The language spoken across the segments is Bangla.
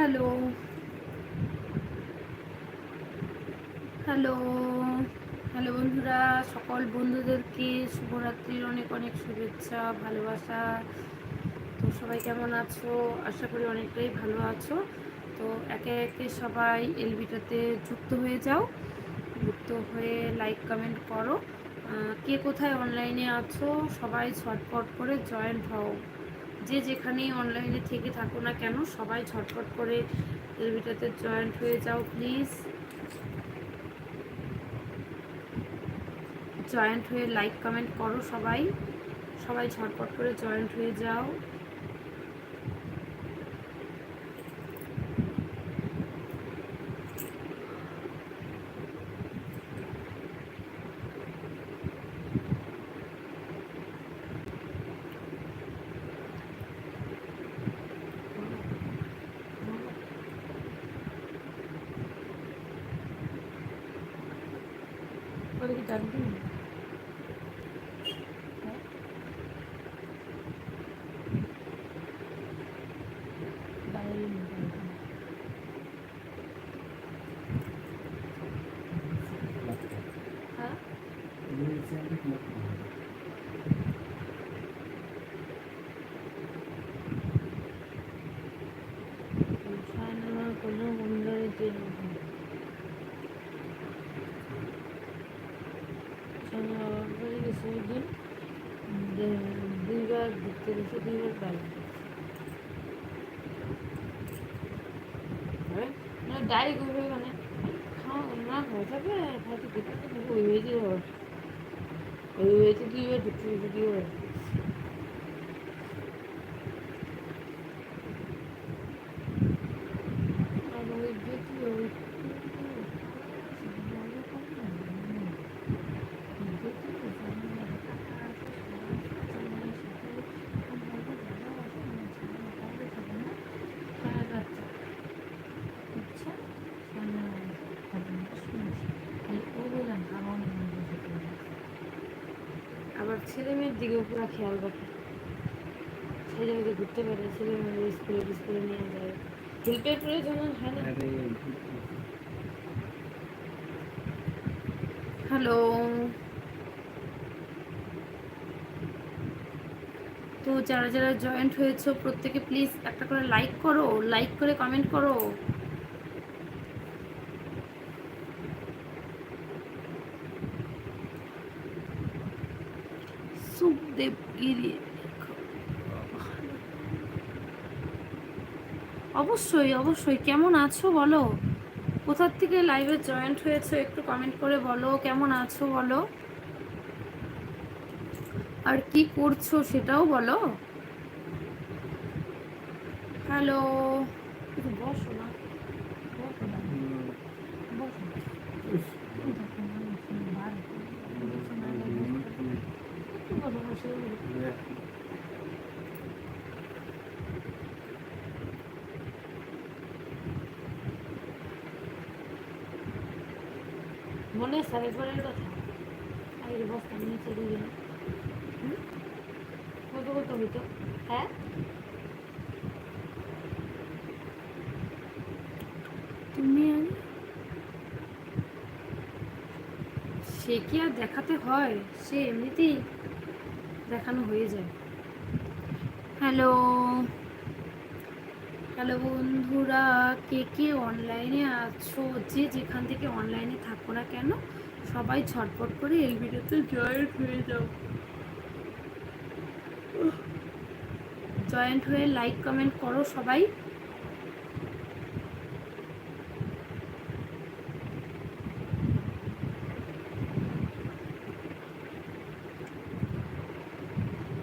হ্যালো। হ্যালো। হ্যালো বন্ধুরা, সকল বন্ধুদেরকে শুভরাত্রির অনেক অনেক শুভেচ্ছা, ভালোবাসা। তো সবাই কেমন আছো? আশা করি অনেকটাই ভালো আছো। তো একে একে সবাই এলবিটাতে যুক্ত হয়ে যাও, যুক্ত হয়ে লাইক কমেন্ট করো। কে কোথায় অনলাইনে আছো? সবাই ছটপট করে জয়েন্ট হও। যে যেখানেই অনলাইনে থেকে থাকো না কেন, সবাই ছটফট করে এলবিটাতে জয়েন্ট হয়ে যাও প্লিজ জয়েন্ট হয়ে লাইক কমেন্ট করো সবাই। সবাই ঝটপট করে জয়েন্ট হয়ে যাও। और না ডাইরেক্ট মানে? খাওয়া না, হয়ে যাবে। হয়তো ওই হয়েছে ওই হয়েছে কি হয়েছে কি দুইবার আর ওই দেখি ওই আবার ছেলে মেয়ের দিকেও পুরো খেয়াল রাখে। ছেলে মেয়েকে ঘুরতে পারে ছেলে মেয়েদের স্কুলে স্কুলে নিয়ে যায়। হেল্পের প্রয়োজন হয় না। হ্যালো তো যারা যারা জয়েন্ট হয়েছো প্রত্যেকে প্লিজ একটা করে লাইক করো লাইক করে কমেন্ট করো। সুখদেব গিরি অবশ্যই অবশ্যই। কেমন আছো বলো? কোথার থেকে লাইভে জয়েন্ট হয়েছো একটু কমেন্ট করে বলো, কেমন আছো বলো? আর কি করছ সেটাও বলো। হ্যালো বসো না বসো না বসো একটু বসো বসে মনে সাড়ে পরের কথা। দিয়ে দিলাম হুম? কত কত হ্যাঁ? তুমি সে কি আর দেখাতে হয়? সে এমনিতেই দেখানো হয়ে যায়। হ্যালো হ্যালো বন্ধুরা, কে কে অনলাইনে আছো? যে যেখান থেকে অনলাইনে থাকো না কেন, সবাই ছটপট করে এই ভিডিওতে জয়েন্ট হয়ে যাও। জয়েন্ট হয়ে লাইক কমেন্ট করো সবাই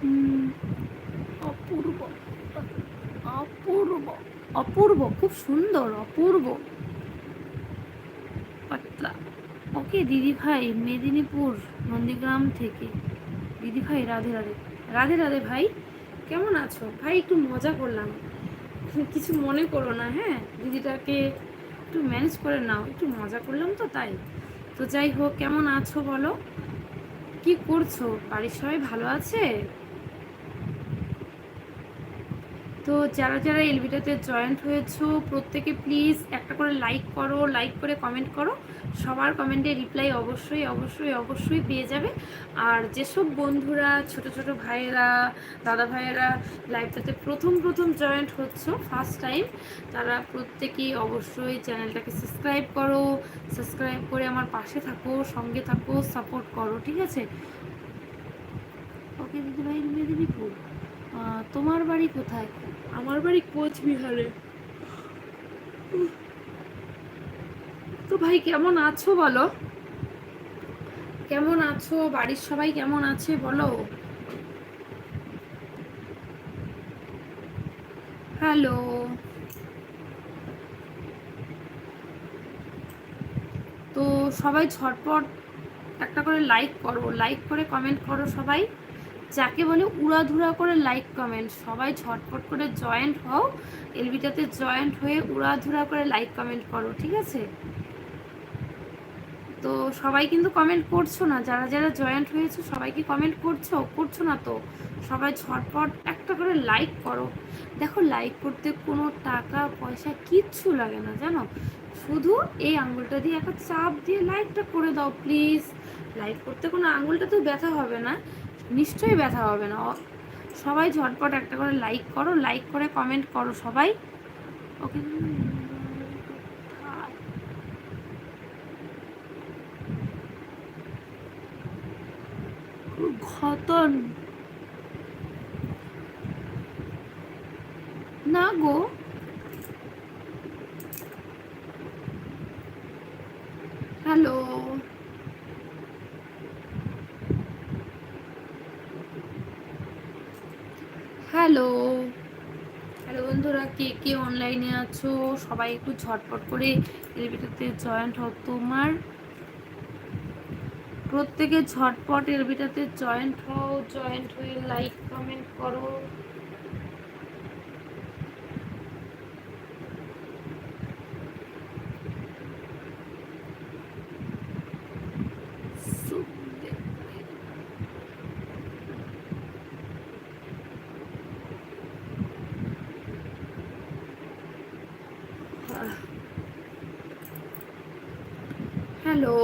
হুম, অপূর্ব অপূর্ব অপূর্ব খুব সুন্দর, অপূর্ব। পাতলা। ওকে দিদি ভাই মেদিনীপুর, নন্দীগ্রাম থেকে। দিদি ভাই রাধে রাধে। রাধে রাধে ভাই, কেমন আছো? ভাই, একটু মজা করলাম। কিছু মনে করো না হ্যাঁ? দিদিটাকে একটু ম্যানেজ করে নাও। একটু মজা করলাম তো তাই। তো যাই হোক, কেমন আছো বলো? কি করছ? বাড়ির সবাই ভালো আছে? তো যারা যারা এলবিটাতে জয়েন্ট হয়েছো, প্রত্যেকে প্লিজ একটা করে লাইক করো লাইক করে কমেন্ট করো। সবার কমেন্টে রিপ্লাই অবশ্যই অবশ্যই অবশ্যই পেয়ে যাবে। আর যেসব বন্ধুরা, ছোট ছোট ভাইয়েরা, দাদা ভাইয়েরা লাইভটাতে প্রথম প্রথম জয়েন্ট হচ্ছ ফার্স্ট টাইম তারা প্রত্যেকেই অবশ্যই চ্যানেলটাকে সাবস্ক্রাইব করো সাবস্ক্রাইব করে আমার পাশে থাকো, সঙ্গে থাকো সাপোর্ট করো, ঠিক আছে? ওকে দিদিভাই মেদিনীপুর তোমার বাড়ি কোথায়? আমার বাড়ি কোচবিহারে তো ভাই, কেমন আছো বলো? কেমন আছো? বাড়ির সবাই কেমন আছে বলো? হ্যালো। তো সবাই ঝটপট একটা করে লাইক করো লাইক করে কমেন্ট করো সবাই। যাকে বলে উড়াধুরা করে লাইক কমেন্ট সবাই ঝটপট করে জয়েন্ট হও, এলবিটাতে জয়েন্ট হয়ে উড়াধুরা করে লাইক কমেন্ট করো, ঠিক আছে? তো সবাই কিন্তু কমেন্ট করছ না, যারা যারা জয়েন্ট হয়েছে সবাই কি কমেন্ট করছ করছ না তো? সবাই ঝটপট একটা করে লাইক করো। দেখো লাইক করতে কোনো টাকা, পয়সা কিচ্ছু লাগে না, জানো? শুধু এই আঙুলটা দিয়ে একটা চাপ দিয়ে লাইকটা করে দাও প্লিজ লাইক করতে কোনো আঙুলটা তো ব্যথা হবে না। নিশ্চয়ই ব্যথা হবে না। সবাই ঝটপট একটা করে লাইক করো লাইক করে কমেন্ট করো সবাই। ওকে ঘতন। না গো হ্যালো হ্যালো হ্যালো বন্ধুরা কে কে অনলাইনে আছো? সবাই একটু ঝটপট করে এলবিটাতে জয়েন্ট হও তোমার। প্রত্যেকে ঝটপট এলবিটাতে জয়েন্ট হও জয়েন্ট হয়ে লাইক কমেন্ট করো। হ্যালো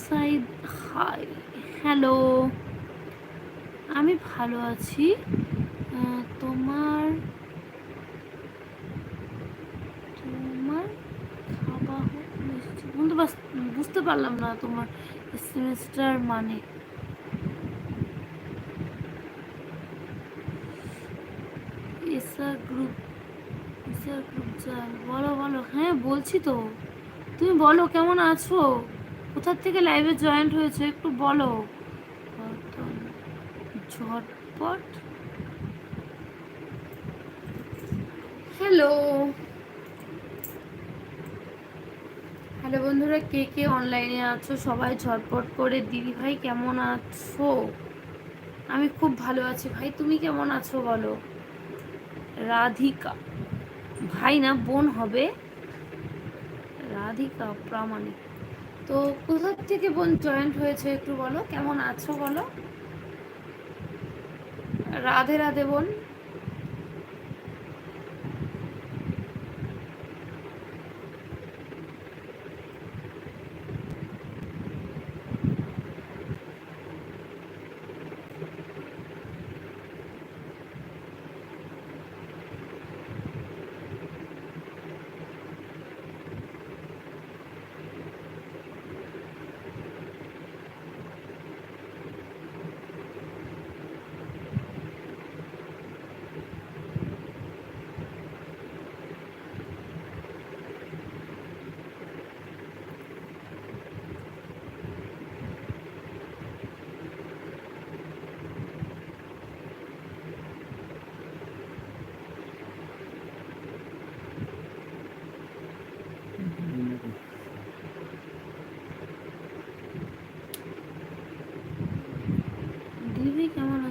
সাইদ হাই হ্যালো আমি ভালো আছি। তোমার খাওয়া বলতে বুঝতে পারলাম না তোমার সেমিস্টার মানে। বলো বলো। হ্যাঁ বলছি তো। তুমি বলো, কেমন আছো? কোথার থেকে লাইভে জয়েন্ট হয়েছে? একটু বলো। ঝটপট। হ্যালো হ্যালো বন্ধুরা কে কে অনলাইনে আছো? সবাই ঝটপট করে। দিদি ভাই, কেমন আছো? আমি খুব ভালো আছি। ভাই, তুমি কেমন আছো বলো? রাধিকা। ভাই না, বোন হবে। রাধিকা প্রামাণিক। তো কোথার থেকে বোন জয়েন্ট হয়েছে একটু বলো? কেমন আছো বলো? রাধে রাধে বোন।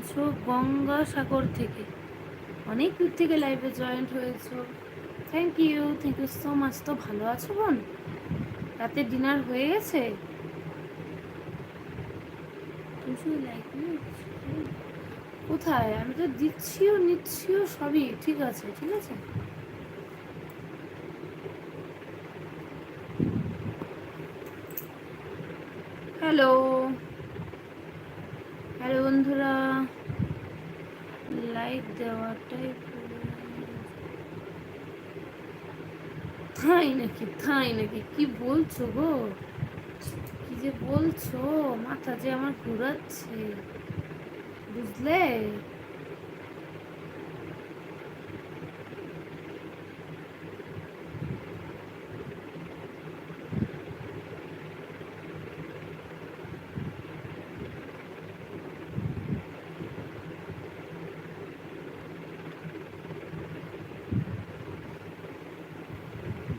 হয়েছো গঙ্গাসাগর থেকে। অনেক দূর থেকে লাইভে জয়েন্ট হয়েছো। Thank you thank you so much তো ভালো আছো বোন? রাতে ডিনার হয়ে গেছে? কোথায়? আমি তো দিচ্ছিও, নিচ্ছিও সবই, ঠিক আছে ঠিক আছে? হ্যালো হ্যালো বন্ধুরা। লাইক দেওয়াটাই তাই নাকি তাই নাকি? কি বলছো গো? কি যে বলছো? মাথা যে আমার ঘুরাচ্ছে। বুঝলে?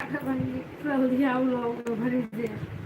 তো তাও তাও তো তাও তো